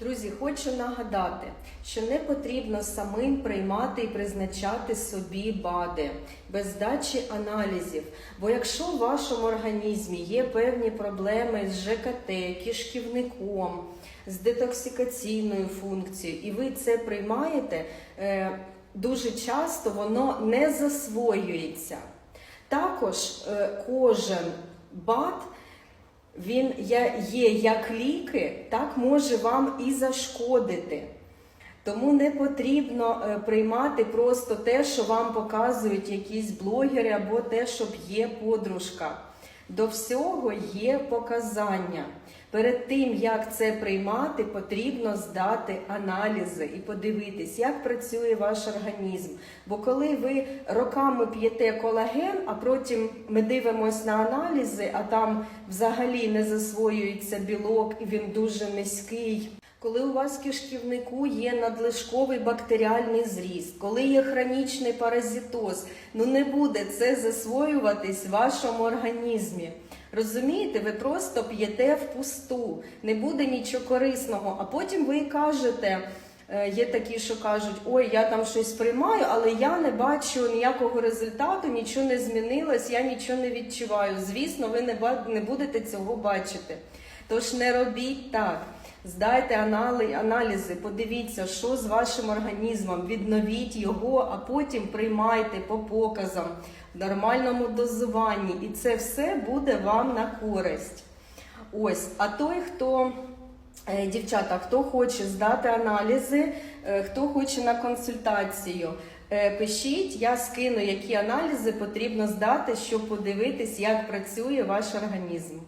Друзі, хочу нагадати, що не потрібно самим приймати і призначати собі БАДи без здачі аналізів. Бо якщо в вашому організмі є певні проблеми з ЖКТ, кишківником, з детоксикаційною функцією, і ви це приймаєте, е, дуже часто воно не засвоюється. Також е, кожен БАД він є, як ліки, так може вам і зашкодити. Тому не потрібно е, приймати просто те, що вам показують якісь блогери, або те, що п'є подружка. До всього є показання. Перед тим, як це приймати, потрібно здати аналізи і подивитись, як працює ваш організм. Бо коли ви роками п'єте колаген, а потім ми дивимося на аналізи, а там взагалі не засвоюється білок і він дуже низький. Коли у вас в кишківнику є надлишковий бактеріальний зріст, коли є хронічний паразитоз, ну не буде це засвоюватись в вашому організмі. Розумієте, ви просто п'єте впусту, не буде нічого корисного. А потім ви кажете, е, є такі, що кажуть, ой, я там щось приймаю, але я не бачу ніякого результату, нічого не змінилось, я нічого не відчуваю. Звісно, ви не будете цього бачити. Тож не робіть так. Здайте аналізи, подивіться, що з вашим організмом, відновіть його, а потім приймайте по показам в нормальному дозуванні, і це все буде вам на користь. Ось, а той, хто е, дівчата, хто хоче здати аналізи, е, хто хоче на консультацію, е, пишіть, я скину, які аналізи потрібно здати, щоб подивитись, як працює ваш організм.